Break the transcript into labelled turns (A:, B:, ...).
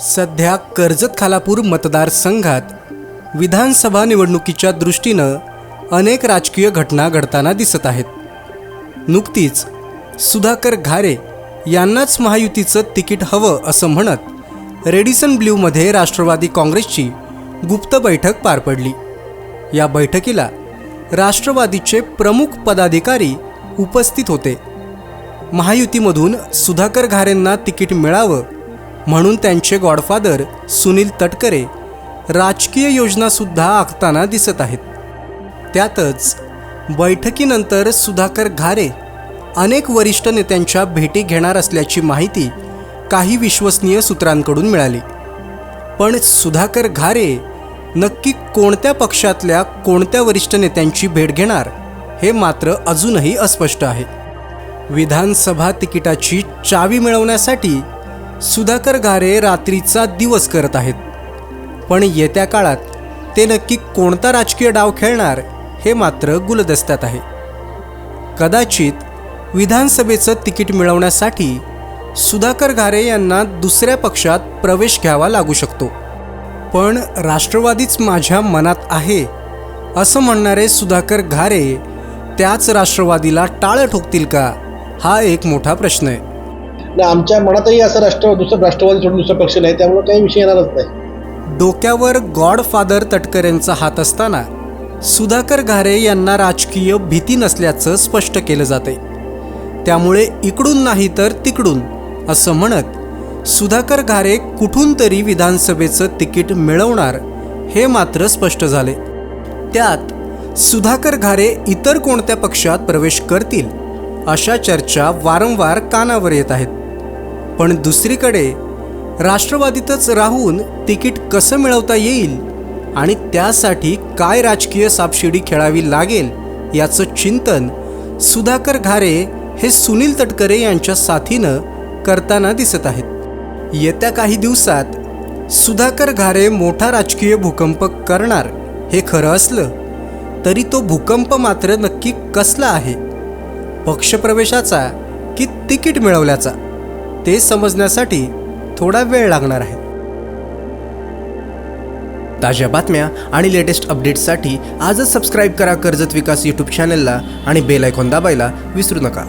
A: सध्या कर्जत खालापूर मतदारसंघात विधानसभा निवडणुकीच्या दृष्टीनं अनेक राजकीय घटना घडताना दिसत आहेत. नुकतीच सुधाकर घारे यांनाच महायुतीचं तिकीट हवं असं म्हणत रेडिसन ब्ल्यूमध्ये राष्ट्रवादी काँग्रेसची गुप्त बैठक पार पडली. या बैठकीला राष्ट्रवादीचे प्रमुख पदाधिकारी उपस्थित होते. महायुतीमधून सुधाकर घारेंना तिकीट मिळावं म्हणून त्यांचे गॉडफादर सुनील तटकरे राजकीय योजनासुद्धा आखताना दिसत आहेत. त्यातच बैठकीनंतर सुधाकर घारे अनेक वरिष्ठ नेत्यांच्या भेटी घेणार असल्याची माहिती काही विश्वसनीय सूत्रांकडून मिळाली. पण सुधाकर घारे नक्की कोणत्या पक्षातल्या कोणत्या वरिष्ठ नेत्यांची भेट घेणार हे मात्र अजूनही अस्पष्ट आहे. विधानसभा तिकिटाची चावी मिळवण्यासाठी सुधाकर घारे रात्रीचा दिवस करत आहेत. पण येत्या काळात ते नक्की कोणता राजकीय डाव खेळणार हे मात्र गुलदस्त्यात आहे. कदाचित विधानसभेचं तिकीट मिळवण्यासाठी सुधाकर घारे यांना दुसऱ्या पक्षात प्रवेश घ्यावा लागू शकतो. पण राष्ट्रवादीच माझ्या मनात आहे असं म्हणणारे सुधाकर घारे त्याच राष्ट्रवादीला टाळं ठोकतील का हा एक मोठा प्रश्न आहे.
B: आणि आमच्या मनातही असं राष्ट्र दुसरं राष्ट्रवादी सोडून दुसरा पक्ष नाही त्यामुळे काही विषय येणारच नाही.
A: डोक्यावर गॉडफादर तटकरेंचा हात असताना सुधाकर घारे यांना राजकीय भीती नसल्याचं स्पष्ट केलं जाते त्यामुळे इकडून नाही तर तिकडून असं म्हणत सुधाकर घारे कुठून तरी विधानसभेचं तिकीट मिळवणार हे मात्र स्पष्ट झाले त्यात सुधाकर घारे इतर कोणत्या पक्षात प्रवेश करतील अशा चर्चा वारंवार कानावर येत आहेत. पण दुसरीकडे राष्ट्रवादीतच राहून तिकीट कसं मिळवता येईल आणि त्यासाठी काय राजकीय सापशिडी खेळावी लागेल याचं चिंतन सुधाकर घारे हे सुनील तटकरे यांच्या साथीनं करताना दिसत आहेत. येत्या काही दिवसात सुधाकर घारे मोठा राजकीय भूकंप करणार हे खरं असलं तरी तो भूकंप मात्र नक्की कसला आहे? पक्षप्रवेशाचा की तिकीट मिळवल्याचा ते समजण्यासाठी थोडा वेळ लागणार आहे. ताज्या बातम्या आणि लेटेस्ट अपडेट्ससाठी आजच सबस्क्राईब करा कर्जत विकास यूट्यूब चॅनलला आणि बेल आयकॉन दाबायला विसरू नका.